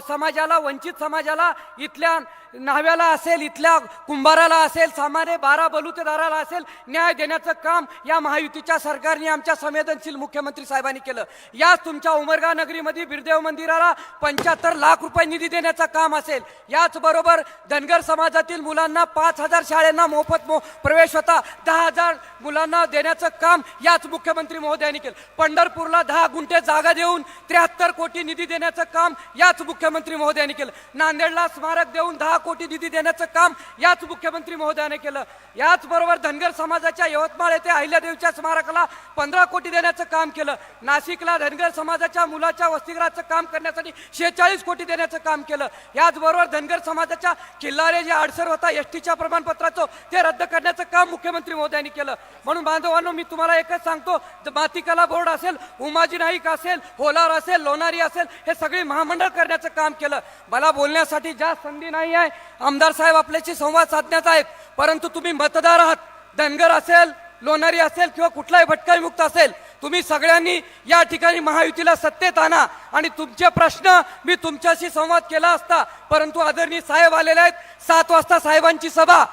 समाजाला वंचित समाजाला इथल्या न्हाव्याला असेल इथल्या कुंभाराला असेल सामान्य बारा बलुतेदाराला असेल न्याय देण्याचं काम या महायुतीच्या सरकारने आमच्या संवेदनशील मुख्यमंत्री साहेबांनी केलं. याच तुमच्या उमरगा नगरीमध्ये बिरदेव मंदिराला पंच्याहत्तर लाख रुपये निधी देण्याचं काम असेल. याचबरोबर धनगर समाजातील मुलांना पाच हजार शाळांना मोफत मो प्रवेश होता. दहा हजार मुलांना देण्याचं काम याच मुख्यमंत्री महोदयांनी केलं. पंढरपूरला दहा गुंठे जागा देऊन त्र्याहत्तर कोटी निधी देण्याचं काम याच मुख्यमंत्री महोदयांनी केलं. नांदेडला स्मारक देऊन दहा कोटी निधी देण्याचं काम याच मुख्यमंत्री महोदयाने केलं. याचबरोबर धनगर समाजाच्या यवतमाळ येथे अहिल्यादेवीच्या स्मारकाला पंधरा कोटी देण्याचं काम केलं. नाशिकला धनगर समाजाच्या मुलाच्या वसतिगृहाचं काम करण्यासाठी शेहेचाळीस कोटी देण्याचं काम केलं. याचबरोबर धनगर समाजाच्या किल्लारे जे अडसर होता एस टीच्या प्रमाणपत्राचं ते रद्द करण्याचं काम मुख्यमंत्री महोदयांनी केलं. म्हणून बांधवांनो मी तुम्हाला एकच सांगतो ज- मातीकला बोर्ड असेल उमाजी नाईक असेल होलार असेल लोणारी असेल हे सगळी महामंडळ करण्याचं काम केलं. मला बोलण्यासाठी ज्या संधी नाही आहे. आमदार साहेब आपल्याशी संवाद साधण्याचा आहेत. परंतु तुम्ही मतदार आहात. धनगर असेल लोणारी असेल किंवा कुठलाही भटकरी मुक्त असेल तुम्ही सगळ्यांनी या ठिकाणी महायुतीला सत्तेत आणा. आणि तुमचे प्रश्न मी तुमच्याशी संवाद केला असता परंतु आदरणीय साहेब आलेले आहेत. सात वाजता साहेबांची सभा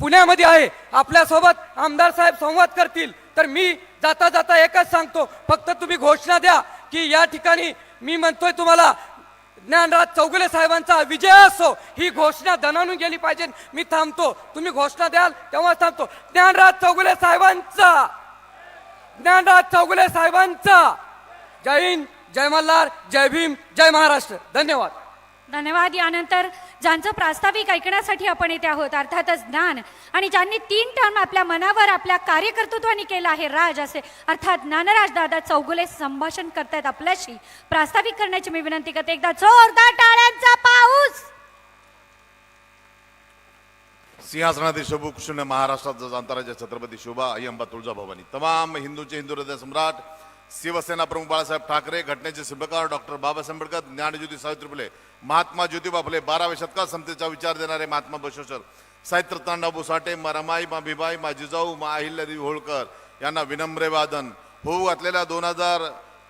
पुण्यामध्ये आहे. आपल्यासोबत आमदार साहेब संवाद करतील. तर मी जाता जाता एकच सांगतो. फक्त तुम्ही घोषणा द्या की या ठिकाणी मी म्हणतोय तुम्हाला ज्ञानराज चौगुले साहेबांचा विजय असो ही घोषणा धनानून गेली पाहिजे. मी थांबतो. तुम्ही घोषणा द्याल तेव्हा थांबतो. ज्ञानराज चौगुले साहेबांचा. ज्ञानराज चौगुले साहेबांचा. जय हिंद जय मल्हार जय भीम जय महाराष्ट्र. धन्यवाद. धन्यवाद. यानंतर ज्यांचं प्रास्ताविक ऐकण्यासाठी आपण येथे आहोत अर्थातच ज्ञान. आणि ज्यांनी तीन टर्म आपल्या मनावर आपल्या कार्यकर्तृत्वाने केलं आहे राज असे अर्थात ज्ञानराज दादा चौगुले संभाषण करतायत आपल्याशी. प्रास्ताविक करण्याची मी विनंती करते. एकदा जोरदार टाळ्यांचा पाऊस! सिंहासनातील शोभूषण महाराष्ट्राचा जाणताराच्या छत्रपती शोभा आई अंबा तुळजाभवानी. तमाम हिंदूचे हिंदू हृदय सम्राट शिवसेना प्रमुख बाळासाहेब ठाकरे घटनेचे शुभकार डॉक्टर बाबासाहेब आंबेडकर ज्ञानज्योती सावित्री फुले महात्मा ज्योतिबा फुले बाराव्या शतकात समतेचा विचार देणारे महात्मा बसवेश्वर साहित्य तांडाबू साठे मा रमाई मा भिबाई मा जिजाऊ मा अहिल्यादेवी होळकर यांना विनम्र वादन होऊ घातलेल्या दोन हजार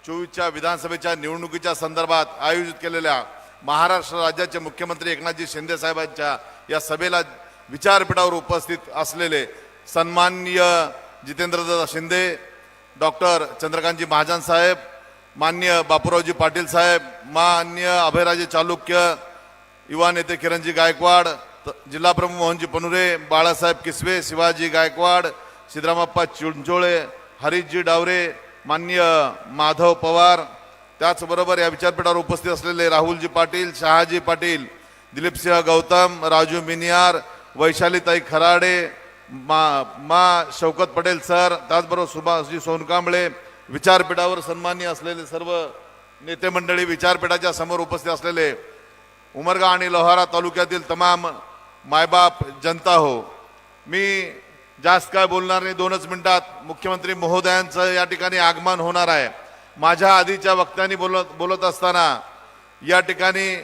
चोवीसच्या विधानसभेच्या निवडणुकीच्या संदर्भात आयोजित केलेल्या महाराष्ट्र राज्याचे मुख्यमंत्री एकनाथजी शिंदे साहेबांच्या या सभेला विचारपीठावर उपस्थित असलेले सन्माननीय जितेंद्रदादा शिंदे डॉक्टर चंद्रकांतजी महाजन साहेब मान्य बापूरावजी पाटील साहेब मान्य अभयराजे चालुक्य युवा नेते किरणजी गायकवाड त- जिल्हा प्रमुख मोहनजी पनुरे बाळासाहेब किसवे शिवाजी गायकवाड सिद्धरामप्पा चिंचोळे हरीशजी डावरे मान्य माधव पवार त्याचबरोबर या विचारपीठावर उपस्थित असलेले राहुलजी पाटील शहाजी पाटील दिलीपसिंह गौतम राजू मिनियार वैशालीताई खराडे मा मा शौकत पटेल सर त्याचबरोबर सुभाषजी सोनकांबळे विचारपीठावर सन्मान्य असलेले सर्व नेते मंडळी विचारपीठाच्या समोर उपस्थित असलेले उमरगा आणि लोहारा तालुक्यातील तमाम मायबाप जनता हो मी जास्त काय बोलणार नाही दोनच मिनिटात मुख्यमंत्री महोदयांचं या ठिकाणी आगमन होणार आहे. माझ्या आधीच्या वक्त्यांनी बोलत बोलत असताना या ठिकाणी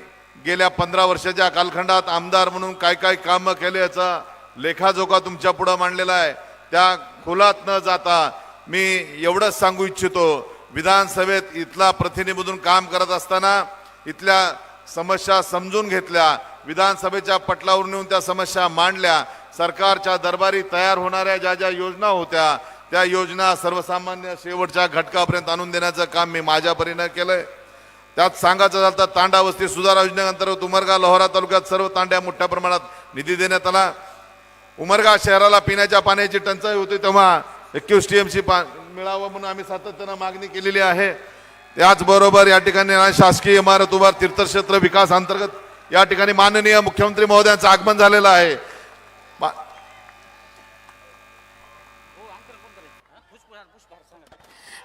गेल्या पंधरा वर्षाच्या कालखंडात आमदार म्हणून काय काय कामं केले याचा लेखाजोखा तुमच्या पुढं मांडलेला आहे. त्या खोलात न जाता मी एवढंच सांगू इच्छितो विधानसभेत इथला प्रतिनिधीमधून काम करत असताना इथल्या समस्या समजून घेतल्या विधानसभेच्या पटलावरून येऊन त्या समस्या मांडल्या सरकारच्या दरबारी तयार होणाऱ्या ज्या ज्या योजना होत्या त्या योजना सर्वसामान्य शेवटच्या घटकापर्यंत आणून देण्याचं काम मी माझ्या परीनं केलंय. त्यात सांगायचं झालं तर तांडा वस्ती सुधार योजनेअंतर्गत उमरगा लोहरा तालुक्यात सर्व तांड्या मोठ्या प्रमाणात निधी देण्यात आला. उमरगा शहराला पिण्याच्या पाण्याची टंचाई होती तेव्हा एकवीस टीएमसी पा मिळावं म्हणून आम्ही सातत्यानं मागणी केलेली आहे. त्याचबरोबर या ठिकाणी शासकीय इमारत उभार तीर्थक्षेत्र विकास अंतर्गत या ठिकाणी माननीय मुख्यमंत्री महोदयांचं आगमन झालेलं आहे.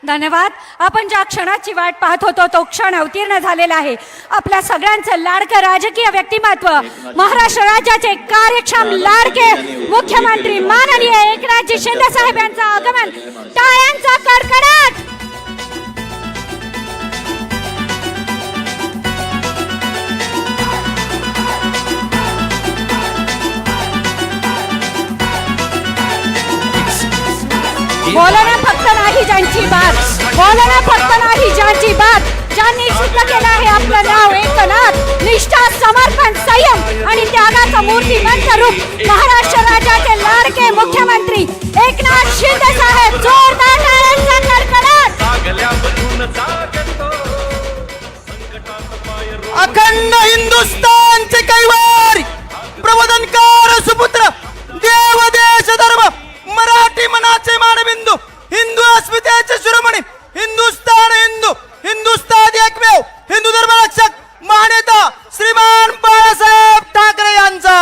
धन्यवाद. आपण ज्या क्षणाची वाट पाहत होतो तो क्षण अवतीर्ण झालेला आहे. आपल्या सगळ्यांचं लाडकं राजकीय व्यक्तिमत्व. महाराष्ट्र राज्याचे कार्यक्षम लाडके मुख्यमंत्री माननीय एकनाथजी शिंदे साहेब यांचं आगमन. टाळ्यांचा कडकडाट बोला ना फक्त नाही ज्यांची बात. बोला ना फक्त नाही ज्यांची बात. ज्यांनी शुद्ध केलं आहे आपलं नाव एकनाथ निष्ठा समर्पण संयम आणि त्यागाचं मूर्तिमंत रूप. महाराष्ट्र राज्याचे लाडके मुख्यमंत्री एकनाथ शिंदे साहेब जोरदार अखंड हिंदुस्तानचे कैवार प्रबोधनकार सुपुत्र देव देश धर्म. मराठी मनाचे मानबिंदू हिंदू अस्मितेचे शिरोमणी हिंदुस्थान हिंदू हिंदुस्थान एकमेव हिंदू धर्म रक्षक मान्यता श्रीमान बाळासाहेब ठाकरे यांचा.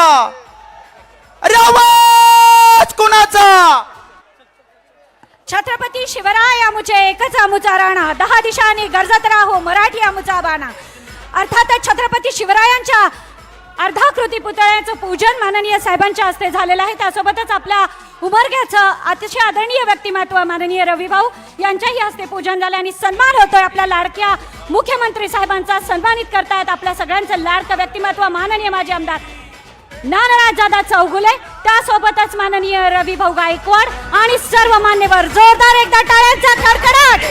अरे आवाज कोणाचा? छत्रपती शिवराय आमुचे एकच आमुचा राणा दहा दिशांनी गरजत राहो मराठी आमुचा बाणा. अर्थातच छत्रपती शिवरायांच्या अर्धाकृती पुतळ्याचं पूजन माननीय साहेबांच्या हस्ते झालेलं आहे. त्यासोबतच आपल्या उमरग्याचं अतिशय आदरणीय व्यक्तिमत्व माननीय रविभाऊ यांच्याही हस्ते पूजन झालं आणि सन्मान होतोय आपल्या लाडक्या मुख्यमंत्री साहेबांचा. सन्मानित करतायत आपल्या सगळ्यांचं लाडकं व्यक्तिमत्व माननीय माजी आमदार नानराजादा चौगुले. त्यासोबतच माननीय रवी भाऊ गायकवाड आणि सर्व मान्यवर जोरदार एकदा टाळ्यांचा कडकडाट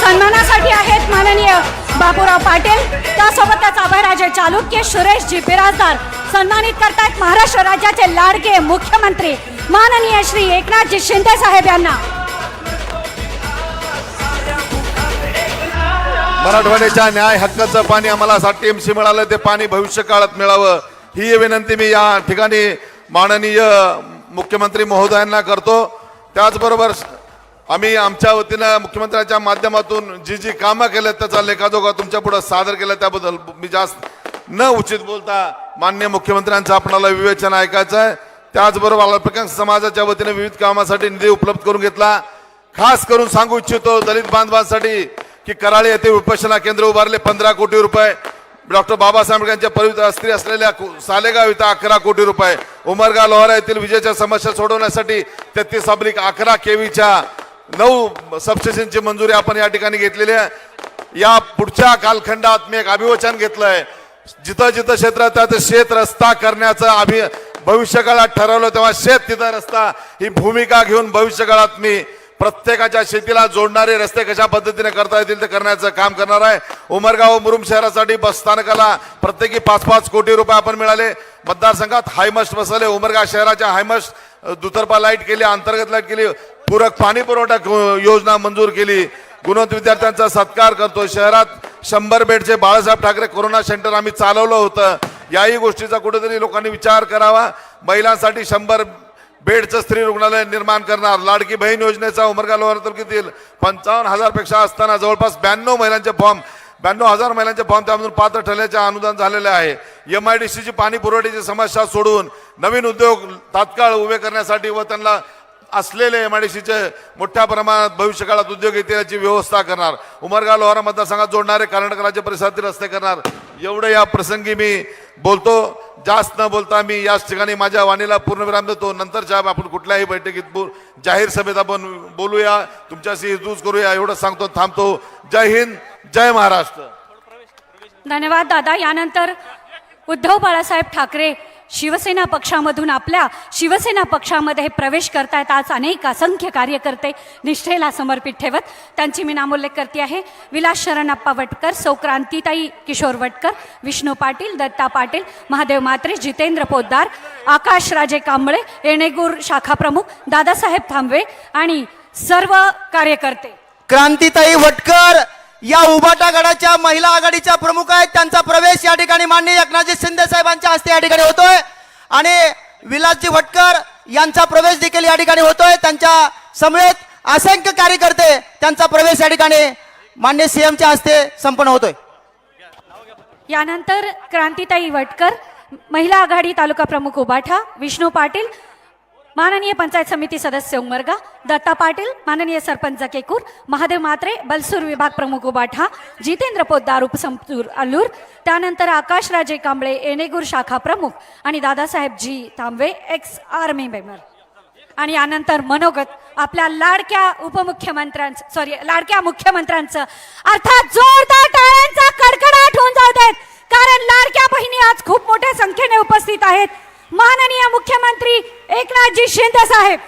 सन्मानासाठी आहेत माननीय बापूराव पाटील त्यासोबतच अभयराजे चालुक्य सुरेशजी बिराजदार सन्मानित करतायत महाराष्ट्र राज्याचे लाडके मुख्यमंत्री. माननीय श्री एकनाथजी शिंदे साहेब यांना. मराठवाड्याच्या न्याय हक्काचं पाणी आम्हाला साठी एम सी मिळालं ते पाणी भविष्य काळात मिळावं. ही विनंती मी या ठिकाणी माननीय मुख्यमंत्री महोदयांना करतो. त्याचबरोबर आम्ही आमच्या वतीनं मुख्यमंत्र्यांच्या माध्यमातून जी जी कामं केल्यात त्याचा लेखाजोखा तुमच्यापुढे सादर केला त्याबद्दल मी जास्त न उचित बोलता मान्य मुख्यमंत्र्यांचं आपणाला विवेचन ऐकायचं आहे. त्याचबरोबर अल्पसंख्याक समाजाच्या वतीने विविध कामासाठी निधी उपलब्ध करून घेतला. खास करून सांगू इच्छितो दलित बांधवांसाठी की कराळे येथे उपासना केंद्र उभारले पंधरा कोटी रुपये. डॉक्टर बाबासाहेब आंबेडकरांच्या पवित्र स्त्री असलेल्या सालेगाव इथं अकरा कोटी रुपये. उमरगा लोहारा येथील विजेच्या समस्या सोडवण्यासाठी तेहतीस अब्लिक अकरा केवीच्या नऊ सबस्टेशनची मंजुरी आपण या ठिकाणी घेतलेली आहे. या पुढच्या कालखंडात मी एक अभिवचन घेतलंय. जिथं जिथं क्षेत्र त्याचं त्यात शेत रस्ता करण्याचं अभि भविष्य काळात ठरवलं तेव्हा शेत तिथं रस्ता ही भूमिका घेऊन भविष्य काळात मी प्रत्येकाच्या शेतीला जोडणारे रस्ते कशा पद्धतीने करता येतील ते करण्याचं काम करणार आहे. उमरगाव मुरुम शहरासाठी बस स्थानकाला प्रत्येकी पाच पाच कोटी रुपये आपण मिळाले. मतदारसंघात हायमस्ट बसवले. उमरगाव शहराच्या हायमस्ट दुतर्फा लाइट केली अंतर्गत लाइट केली पूरक पाणी पुरवठा योजना मंजूर केली. गुणवंत विद्यार्थ्यांचा सत्कार करतो शहरात. शंभर बेडचे बाळासाहेब ठाकरे कोरोना सेंटर आम्ही चालवलं होतं. याही गोष्टीचा कुठेतरी लोकांनी विचार करावा. महिलांसाठी शंभर बेडचं स्त्री रुग्णालय निर्माण करणार. लाडकी बहीण योजनेचा उमरगा लोहार तालुक्यातील पंचावन्न हजारपेक्षा असताना जवळपास ब्याण्णव महिलांचे फॉर्म ब्याण्णव हजार महिलांचे फॉर्म त्यामधून पात्र ठरल्याचे अनुदान झालेले आहे. एम आय डी सीची पाणी पुरवठ्याची समस्या सोडून नवीन उद्योग तात्काळ उभे करण्यासाठी व त्यांना असलेले एम आय डी सीचे मोठ्या प्रमाणात भविष्यकाळात उद्योग येतील याची व्यवस्था करणार. उमरगा लोहारा मतदारसंघात जोडणारे कर्नाटक राज्य परिसरातील रस्ते करणार. एवढं या प्रसंगी मी बोलतो. जास्त न बोलता मी याच ठिकाणी माझ्या वाणीला पूर्णविराम देतो. नंतरच्या आपण कुठल्याही बैठकीत बोल जाहीर सभेत आपण बोलूया. तुमच्याशी हिजूज करूया. एवढं सांगतो थांबतो. जय हिंद जय महाराष्ट्र. धन्यवाद दादा. यानंतर उद्धव बाळासाहेब ठाकरे शिवसेना पक्षामधून आपल्या शिवसेना पक्षामध्ये प्रवेश करतायत. आज अनेक असंख्य कार्यकर्ते निष्ठेला समर्पित ठेवत त्यांची मी नामोल्लेख करते आहे. विलास शरणप्पा वटकर सौक्रांतीताई किशोर वटकर विष्णू पाटील दत्ता पाटील महादेव मात्रे जितेंद्र पोद्दार आकाश राजे कांबळे येणेगूर शाखा प्रमुख दादासाहेब थांबवे आणि सर्व कार्यकर्ते. क्रांतीताई वटकर! या उभाटा गडाच्या महिला आघाडीच्या प्रमुख आहेत. त्यांचा प्रवेश या ठिकाणी माननीय एकनाथजी शिंदे साहेबांच्या हस्ते या ठिकाणी होतोय. आणि विलासजी वटकर यांचा प्रवेश देखील या ठिकाणी होतोय. त्यांच्या समवेत असंख्य कार्यकर्ते त्यांचा प्रवेश या ठिकाणी मान्य सीएमच्या हस्ते संपन्न होतोय. यानंतर क्रांतिताई वटकर महिला आघाडी तालुका प्रमुख उबाठा विष्णू पाटील माननीय पंचायत समिती सदस्य उमरगा दत्ता पाटील माननीय सरपंच केकूर महादेव मात्रे बलसूर विभाग प्रमुख उबाठा जितेंद्र पोद्दार उपसंतूर अल्लूर त्यानंतर आकाशराजे कांबळे एनेगूर शाखा प्रमुख आणि Dadasaheb ji Tambe ex army member आणि यानंतर मनोगत आपल्या लाडक्या उपमुख्यमंत्र्यांचं सॉरी लाडक्या मुख्यमंत्र्यांचं. अर्थात जोरदार टाळ्यांचा कडकडाट होऊन जाऊ देत कारण लाडक्या बहिणी आज खूप मोठ्या संख्येने उपस्थित आहेत. माननीय मुख्यमंत्री एकनाथजी शिंदे साहेब.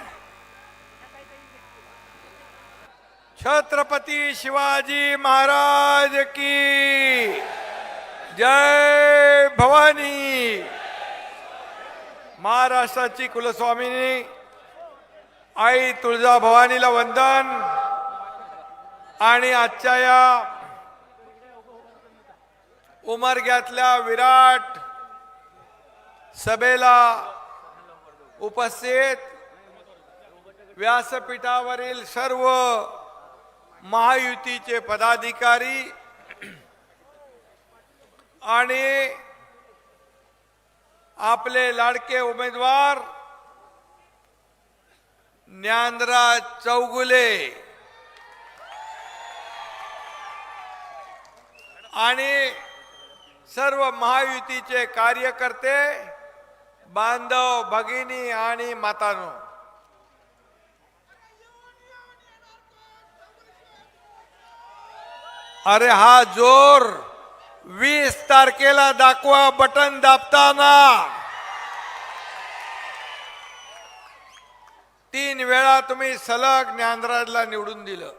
छत्रपती शिवाजी महाराज की जय भवानी. महाराष्ट्राची कुलस्वामिनी आई तुळजा भवानीला वंदन. आणि आजच्या या उमरग्यातल्या विराट सभेला उपस्थित व्यासपीठावरील सर्व महायुतीचे पदाधिकारी आणि आपले लाडके उमेदवार ज्ञानराज चौगुले आणि सर्व महायुतीचे कार्यकर्ते बांधव भगिनी आणि मातानो. अरे हा जोर वीस तारखेला दाखवा बटन दाबताना. तीन वेळा तुम्ही सलग ज्ञानराजला निवडून दिलं.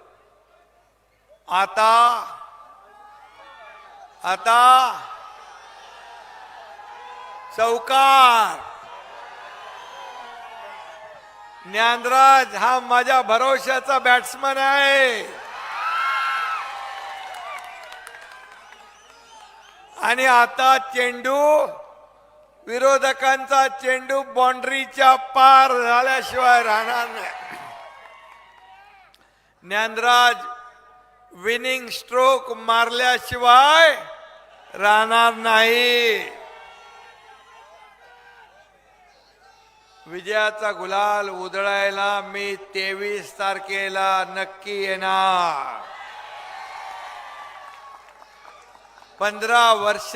आता आता चौकार. ज्ञानराज हा माझ्या भरोश्याचा बॅट्समन आहे. आणि आता चेंडू विरोधकांचा चेंडू बाउंड्रीच्या पार झाल्याशिवाय राहणार नाही. ज्ञानराज विनिंग स्ट्रोक मारल्याशिवाय राहणार नाही. विजयाचा गुलाल उधळायला मी तेवीस तारखेला नक्की येणार. पंधरा वर्ष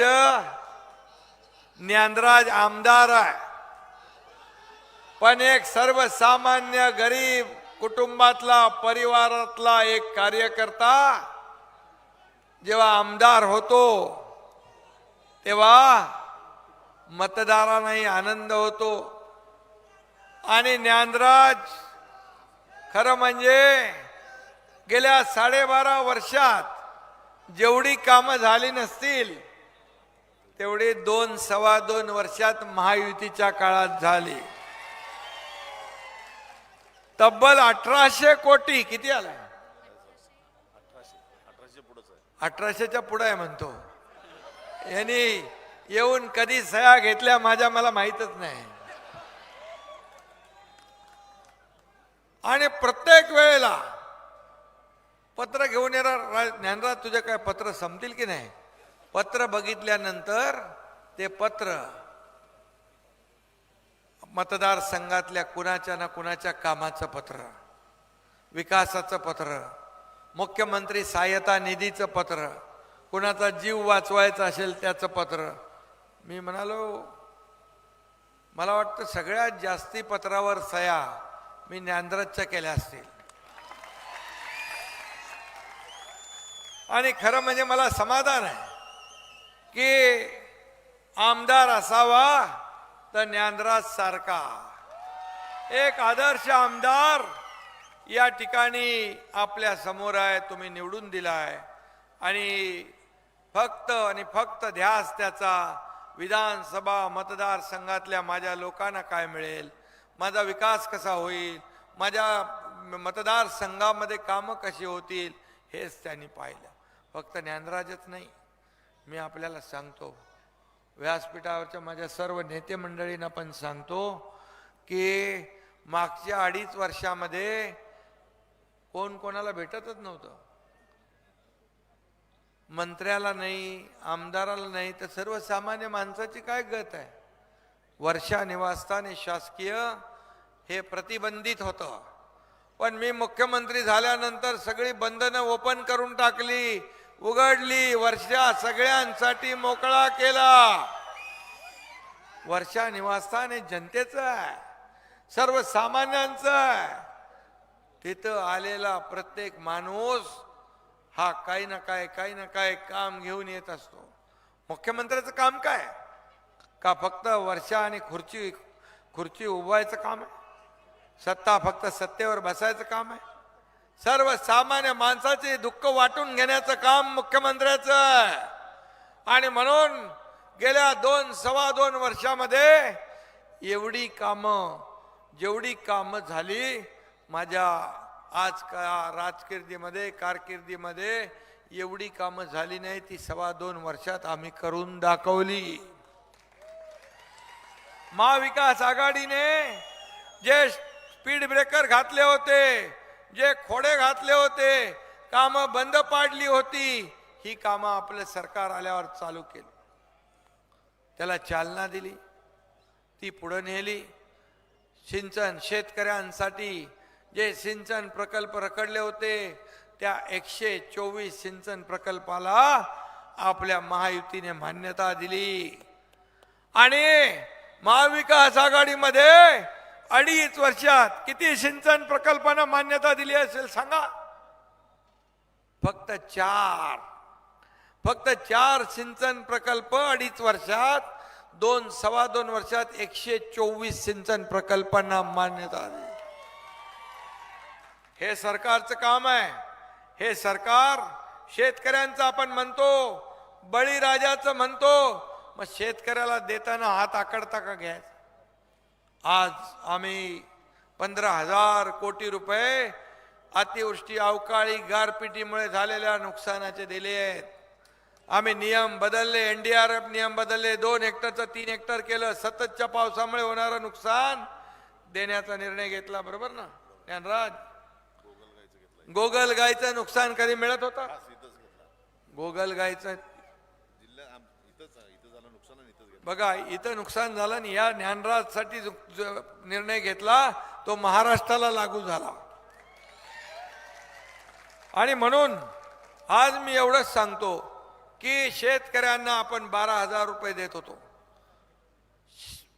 ज्ञानराज आमदार आहे. पण एक सर्वसामान्य गरीब कुटुंबातला परिवारातला एक कार्यकर्ता जेव्हा आमदार होतो तेव्हा मतदारांनाही आनंद होतो. आणि ज्ञानराज खरं म्हणजे गेल्या साडेबारा वर्षात जेवढी कामं झाली नसतील तेवढी दोन सव्वा दोन वर्षात महायुतीच्या काळात झाली. तब्बल अठराशे कोटी किती आला? अठराशेच्या पुढे आहे म्हणतो. यांनी येऊन कधी सह्या घेतल्या माझ्या मला माहीतच नाही. आणि प्रत्येक वेळेला पत्र घेऊन येणार रा- ज्ञानराज तुझे काय पत्र संपतील की नाही? पत्र बघितल्यानंतर ते पत्र मतदारसंघातल्या कुणाच्या ना कुणाच्या कामाचं पत्र विकासाचं पत्र मुख्यमंत्री सहाय्यता निधीचं पत्र कुणाचा जीव वाचवायचा असेल त्याचं पत्र. मी म्हणालो मला वाटतं सगळ्यात जास्ती पत्रावर सया मी ज्ञानराजच्या केल्या असतील. आणि खरं म्हणजे मला समाधान आहे की आमदार असावा तर ज्ञानराज सारखा. एक आदर्श आमदार या ठिकाणी आपल्यासमोर आहे तुम्ही निवडून दिलाय. आणि फक्त आणि फक्त ध्यास त्याचा विधानसभा मतदारसंघातल्या माझ्या लोकांना काय मिळेल? माझा विकास कसा होईल? माझ्या मतदारसंघामध्ये कामं कशी होतील? हेच त्यांनी पाहिलं. फक्त ज्ञानराजच नाही. मी आपल्याला सांगतो. व्यासपीठावरच्या माझ्या सर्व नेते मंडळींना पण सांगतो की मागच्या अडीच वर्षामध्ये कोण कोणाला भेटतच नव्हतं. मंत्र्याला नाही आमदाराला नाही तर सर्वसामान्य माणसाची काय गत आहे? वर्षा निवासस्थाने शासकीय हे प्रतिबंधित होतं. पण मी मुख्यमंत्री झाल्यानंतर सगळी बंधनं ओपन करून टाकली उघडली वर्षा सगळ्यांसाठी मोकळा केला. वर्षा निवासस्थान हे जनतेचं आहे सर्वसामान्यांचं आहे. तिथं आलेला प्रत्येक माणूस हा काही ना काय काही ना काय काम घेऊन येत असतो. मुख्यमंत्र्याचं काम काय? का फक्त वर्षा आणि खुर्ची खुर्ची उभवायचं काम आहे? सत्ता फक्त सत्तेवर बसायचं काम आहे. सर्वसामान्य माणसाचे दुःख वाटून घेण्याचं काम मुख्यमंत्र्याचं आहे. आणि म्हणून गेल्या दोन सव्वा दोन वर्षामध्ये एवढी कामं जेवढी कामं झाली माझ्या आज का राजकिर्दीमध्ये कारकिर्दीमध्ये एवढी कामं झाली नाही ती सव्वा दोन वर्षात आम्ही करून दाखवली. महाविकास आघाडीने जे स्पीड ब्रेकर घातले होते. जे खोडे घातले होते कामं बंद पाडली होती ही कामं आपलं सरकार आल्यावर चालू केली. त्याला चालना दिली. ती पुढे नेली. सिंचन शेतकऱ्यांसाठी जे सिंचन प्रकल्प रखडले होते त्या एकशे चोवीस सिंचन प्रकल्पाला आपल्या महायुतीने मान्यता दिली. आणि महाविकास आघाडीमध्ये अडीच वर्षात किती सिंचन प्रकल्पांना मान्यता दिली असेल सांगा. फक्त चार. फक्त चार सिंचन प्रकल्प अडीच वर्षात दोन सव्वा दोन वर्षात एकशे चोवीस सिंचन प्रकल्पांना मान्यता दिली. हे सरकारचं काम आहे. हे सरकार शेतकऱ्यांचं आपण म्हणतो बळीराजाचं म्हणतो मग शेतकऱ्याला देताना हात आकडता का घ्यायचा? आज आम्ही पंधरा हजार कोटी रुपये अतिवृष्टी अवकाळी गारपिटीमुळे झालेल्या नुकसानाचे दिले आहेत. आम्ही नियम बदलले एनडीआरएफ नियम बदलले दोन हेक्टरचं तीन हेक्टर केलं सततच्या पावसामुळे होणारं नुकसान देण्याचा निर्णय घेतला बरोबर ना? ज्ञानराज? गोगल गायचं नुकसान कधी मिळत होता? गोगल गायचं बघा इथं नुकसान झालं आणि या ज्ञानराजसाठी जो निर्णय घेतला तो महाराष्ट्राला लागू झाला. आणि म्हणून आज मी एवढंच सांगतो की शेतकऱ्यांना आपण बारा हजार रुपये देत होतो.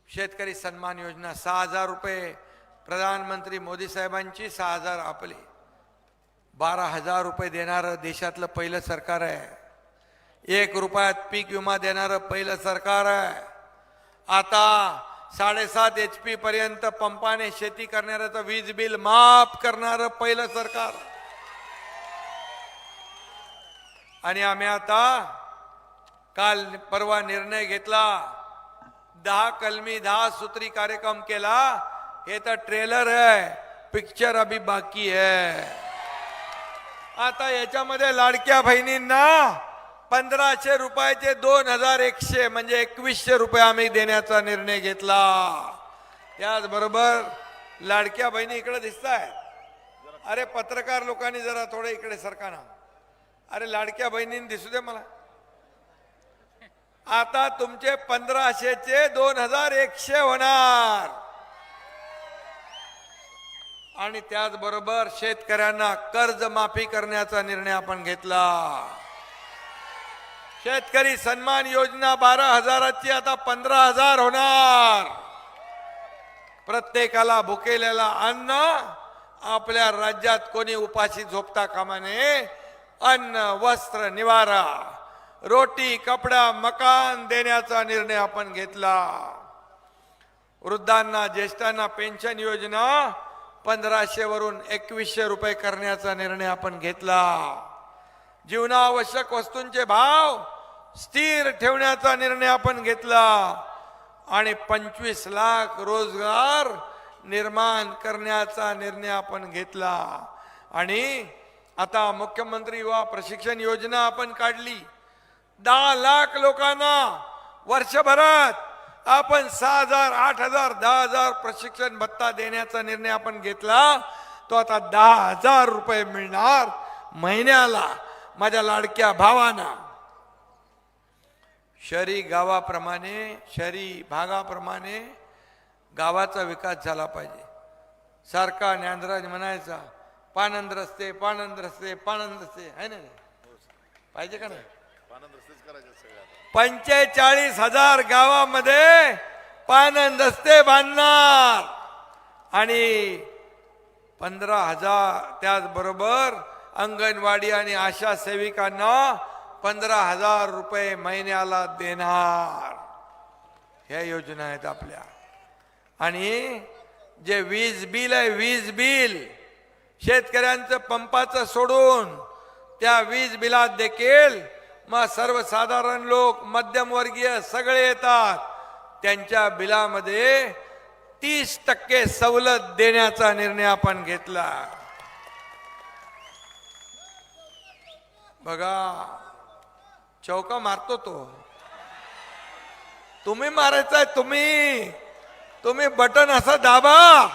शेतकरी सन्मान योजना सहा हजार रुपये प्रधानमंत्री मोदी साहेबांची सहा हजार आपले. बारा हजार रुपये देणारं देशातलं पहिलं सरकार आहे. एक रुपयात पीक विमा देणारं पहिलं सरकार आहे. आता साडेसात एच पी पर्यंत पंपाने शेती करणाऱ्याचं वीज बिल माफ करणारं पहिलं सरकार. आणि आम्ही आता काल परवा निर्णय घेतला. दहा कलमी दहा सूत्री कार्यक्रम केला. हे तर ट्रेलर आहे. पिक्चर अभी बाकी आहे. आता याच्यामध्ये लाडक्या बहिणींना पंधराशे रुपयाचे दोन हजार एकशे म्हणजे एकवीसशे रुपये आम्ही देण्याचा निर्णय घेतला. त्याचबरोबर लाडक्या बहिणी इकडे दिसत आहेत अरे पत्रकार लोकांनी जरा थोडं इकडे सरकाना अरे लाडक्या बहिणींनी दिसू दे मला. आता तुमचे पंधराशेचे दोन हजार एकशे होणार. आणि त्याचबरोबर शेतकऱ्यांना कर्ज माफी करण्याचा निर्णय आपण घेतला. शेतकरी सन्मान योजना बारा हजाराची आता पंधरा हजार होणार. प्रत्येकाला भुकेलेला अन्न आपल्या राज्यात कोणी उपाशी झोपता कामा नये. अन्न वस्त्र निवारा रोटी कपडा मकान देण्याचा निर्णय आपण घेतला. वृद्धांना ज्येष्ठांना पेन्शन योजना पंधराशे वरून एकवीसशे रुपये करण्याचा निर्णय आपण घेतला. जीवनावश्यक वस्तूंचे भाव स्थिर ठेवण्याचा निर्णय आपण घेतला आणि पंचवीस लाख रोजगार निर्माण करण्याचा निर्णय आपण घेतला. आणि आता मुख्यमंत्री युवा प्रशिक्षण योजना आपण काढली. दहा लाख लोकांना वर्षभरात आपण सहा हजार आठ हजार दहा हजार प्रशिक्षण भत्ता देण्याचा निर्णय आपण घेतला. तो आता दहा हजार रुपये मिळणार महिन्याला माझ्या लाडक्या भावांना. शहरी गावाप्रमाणे शहरी भागाप्रमाणे गावाचा विकास झाला पाहिजे. सारखा ज्ञानराज म्हणायचा पानंद रस्ते पानंद रस्ते पानंद रस्ते. आहे ना पाहिजे का नाही? पंचेचाळीस हजार गावामध्ये पानंद रस्ते बांधणार. आणि पंधरा हजार त्याचबरोबर अंगणवाडी आणि आशा सेविकांना पंधरा हजार रुपये महिन्याला देणार. ह्या योजना आहेत आपल्या. आणि जे वीज बिल आहे वीज बिल शेतकऱ्यांचं पंपाचं सोडून त्या वीज बिलात देखील मग सर्वसाधारण लोक मध्यमवर्गीय सगळे येतात. त्यांच्या बिलामध्ये तीस टक्के सवलत देण्याचा निर्णय आपण घेतला. बघा चौका मारतो तो. तुम्ही मारायचा तुम्ही. तुम्ही बटन असं दाबा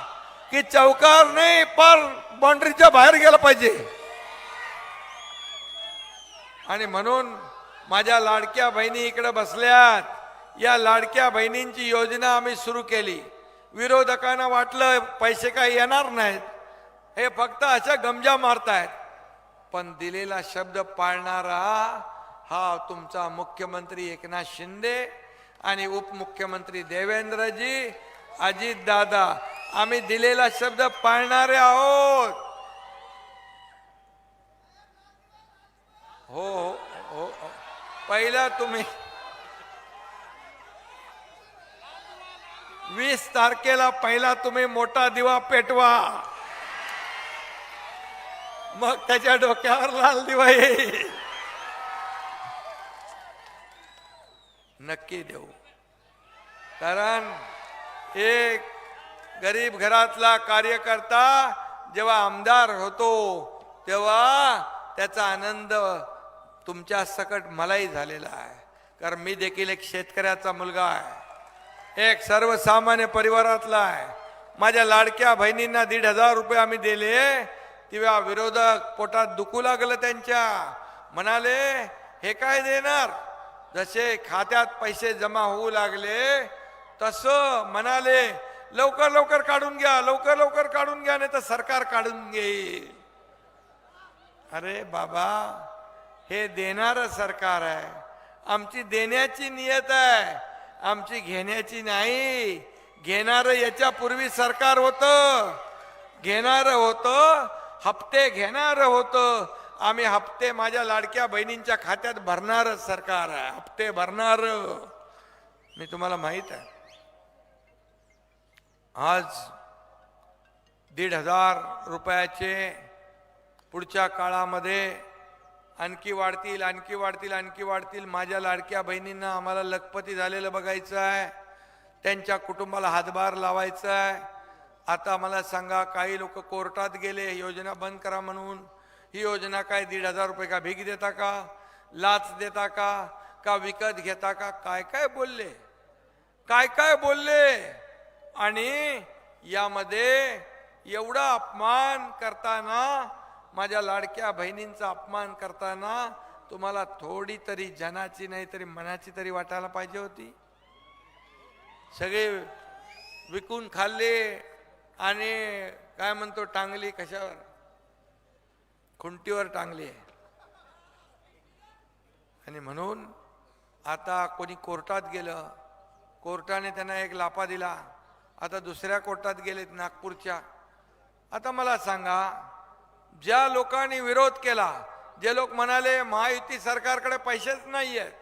की चौकार नाही पर बाउंड्रीच्या बाहेर गेला पाहिजे. आणि म्हणून माझ्या लाडक्या बहिणी इकडे बसल्यात. या लाडक्या बहिणींची योजना आम्ही सुरू केली. विरोधकांना वाटलं पैसे काही येणार नाहीत. हे फक्त अशा गमजा मारतायत. पण दिलेला शब्द पाळणारा हा तुमचा मुख्यमंत्री एकनाथ शिंदे आणि उपमुख्यमंत्री देवेंद्रजी अजित दादा आम्ही दिलेला शब्द पाळणारे आहोत. हो हो हो हो. पहिला तुम्ही वीस तारखेला पहिला तुम्ही मोठा दिवा पेटवा. मग त्याच्या डोक्यावर लाल दिवा येईल. नक्की देऊ. कारण एक गरीब घरातला कार्यकर्ता जेव्हा आमदार होतो तेव्हा त्याचा आनंद तुमच्या सकट मलाही झालेला आहे. कारण मी देखील एक शेतकऱ्याचा मुलगा आहे. एक सर्वसामान्य परिवारातला आहे. माझ्या लाडक्या बहिणींना दीड हजार रुपये आम्ही दिले. तेव्हा विरोधक पोटात दुखू लागलं त्यांच्या. म्हणाले हे काय देणार? जसे खात्यात पैसे जमा होऊ लागले तसं म्हणाले लवकर लवकर काढून घ्या लवकर लवकर काढून घ्या नाही तर सरकार काढून घेईल. अरे बाबा हे देणार सरकार आहे. आमची देण्याची नियत आहे. आमची घेण्याची नाही. घेणारं याच्यापूर्वी सरकार होतं. घेणारं होतं हप्ते घेणारं होतं. आम्ही हप्ते माझ्या लाडक्या बहिणींच्या खात्यात भरणारच सरकार आहे. हप्ते भरणार. मी तुम्हाला माहीत आहे. आज दीड हजार रुपयाचे पुढच्या काळामध्ये आणखी वाढतील आणखी वाढतील आणखी वाढतील. माझ्या लाडक्या बहिणींना आम्हाला लखपती झालेलं बघायचं आहे. त्यांच्या कुटुंबाला हातभार लावायचा आहे. आता मला सांगा काही लोक कोर्टात गेले योजना बंद करा म्हणून. ही योजना काय दीड हजार रुपये का भीक देता का? लाच देता का? का विकत घेता का? काय काय बोलले? काय काय बोलले? आणि यामध्ये एवढा अपमान करताना माझ्या लाडक्या बहिणींचा अपमान करताना तुम्हाला थोडी तरी जनाची नाही तरी मनाची तरी वाटायला पाहिजे होती. सगळे विकून खाल्ले आणि काय म्हणतो टांगली कशावर? खुंटीवर टांगली आहे. आणि म्हणून आता कोणी कोर्टात गेलं कोर्टाने त्यांना एक लापा दिला. आता दुसऱ्या कोर्टात गेलेत नागपूरच्या. आता मला सांगा ज्या लोकांनी विरोध केला जे लोक म्हणाले महायुती सरकारकडे पैसेच नाही आहेत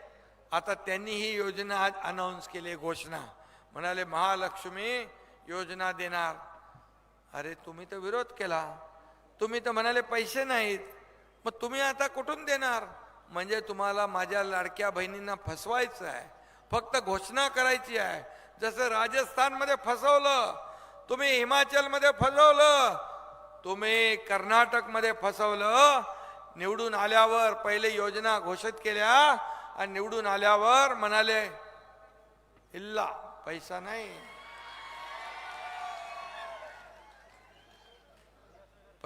आता त्यांनी ही योजना आज अनाऊन्स केली घोषणा. म्हणाले महालक्ष्मी योजना देणार. अरे तुम्ही तर विरोध केला. तुम्ही तर म्हणाले पैसे नाहीत. मग तुम्ही आता कुठून देणार? म्हणजे तुम्हाला माझ्या लाडक्या बहिणींना फसवायचं आहे. फक्त घोषणा करायची आहे. जसं राजस्थानमध्ये फसवलं तुम्ही हिमाचलमध्ये फसवलं तुम्ही कर्नाटकमध्ये फसवलं निवडून आल्यावर पहिले योजना घोषित केल्या आणि निवडून आल्यावर म्हणाले इल्ला पैसा नाही.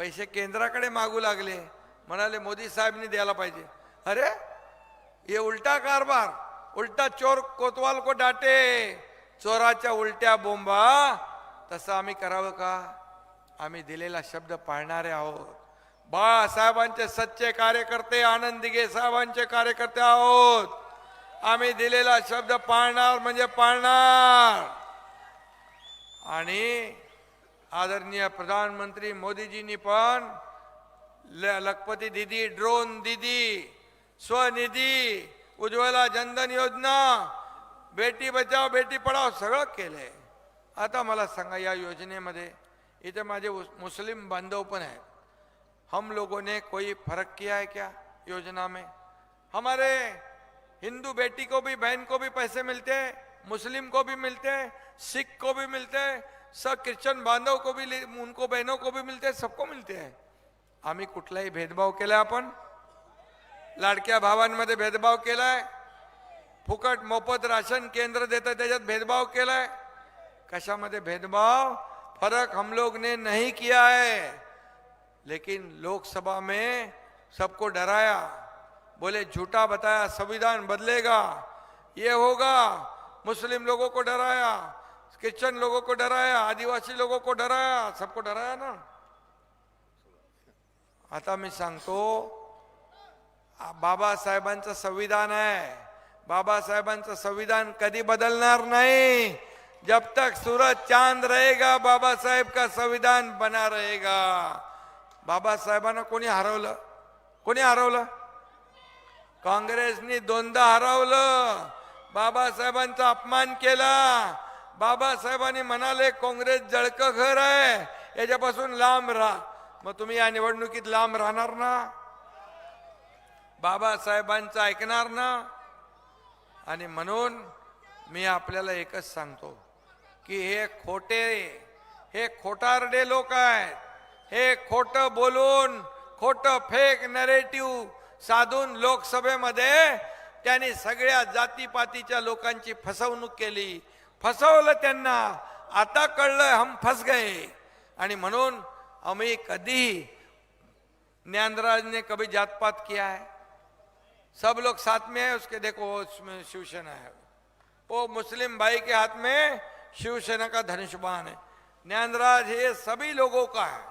पैसे केंद्राकडे मागू लागले. म्हणाले मोदी साहेबनी द्यायला पाहिजे. अरे ये उलटा कारभार उलटा चोर कोतवाल को डाटे चोराच्या उलट्या बोंबा तसं आम्ही करावं का? आम्ही दिलेला शब्द पाळणारे आहोत. बाळासाहेबांचे सच्चे कार्यकर्ते आनंद दिघे साहेबांचे कार्यकर्ते आहोत. आम्ही दिलेला शब्द पाळणार म्हणजे पाळणार. आणि आदरणीय प्रधानमंत्री मोदीजींनी पण ल- लखपती दिदी ड्रोन दिदी स्वनिधी उज्ज्वला जनधन योजना बेटी बचाव बेटी पढाव सगळं केलंय. आता मला सांगा या योजनेमध्ये इथे माझे मुस्लिम बांधव पण आहेत. हम लोगों ने कोई फर्क किया है क्या योजना में? हमारे हिंदू बेटी को भी बहन को भी पैसे मिलते मुस्लिम को भी मिलते सिख को भी मिलते हैं सब क्रिश्चियन बांधव को भी उनको बहनों को भी मिलते हैं, सबको मिलते हैं। आम्ही कुठलाही भेदभाव केला आपण? लाडक्या भावांमध्ये भेदभाव केलाय? फुकट, मोफत राशन केंद्र देतं त्याच्यात भेदभाव केलाय? कशामध्ये भेदभाव? फ़र्क हम लोग ने नहीं किया है। लेकिन लोकसभा में सबको डराया। बोले, झूठा बताया, संविधान बदलेगा। ये होगा। मुस्लिम लोगों को डराया। क्रिश्चन लोगों को डराया आदिवासी लोगों को डराया सबको डराया ना। आता मी सांगतो बाबासाहेबांचं संविधान आहे. बाबासाहेबांचं संविधान कधी बदलणार नाही. जब तक सूरज चांद रहेगा बाबासाहेब का संविधान बना रहेगा. बाबासाहेबांना कोणी हरवलं? कोणी हरवलं? काँग्रेसनी दोनदा हरवलं. बाबासाहेबांचा अपमान केला. बाबासाहेबांनी म्हणाले काँग्रेस जळकं घर आहे. याच्यापासून लांब राहा मग तुम्ही या निवडणुकीत लांब राहणार ना? बाबासाहेबांचं ऐकणार ना? आणि म्हणून मी आपल्याला एकच सांगतो की हे खोटे हे खोटारडे लोक आहेत. हे खोटं बोलून खोटं फेक नरेटिव्ह साधून लोकसभेमध्ये त्यांनी सगळ्या जातीपातीच्या लोकांची फसवणूक केली. फसवलं आता कळलं हम फस गए. आणि म्हणून आम्ही कधीही ज्ञानराज ने कभी जात पात किया है. सब लोग साथ में है, उसके देखो उसमें शिवसेना है. वो मुस्लिम भाई के हाथ में शिवसेना का धनुष है. ज्ञानराज ये सभी लोगों का है।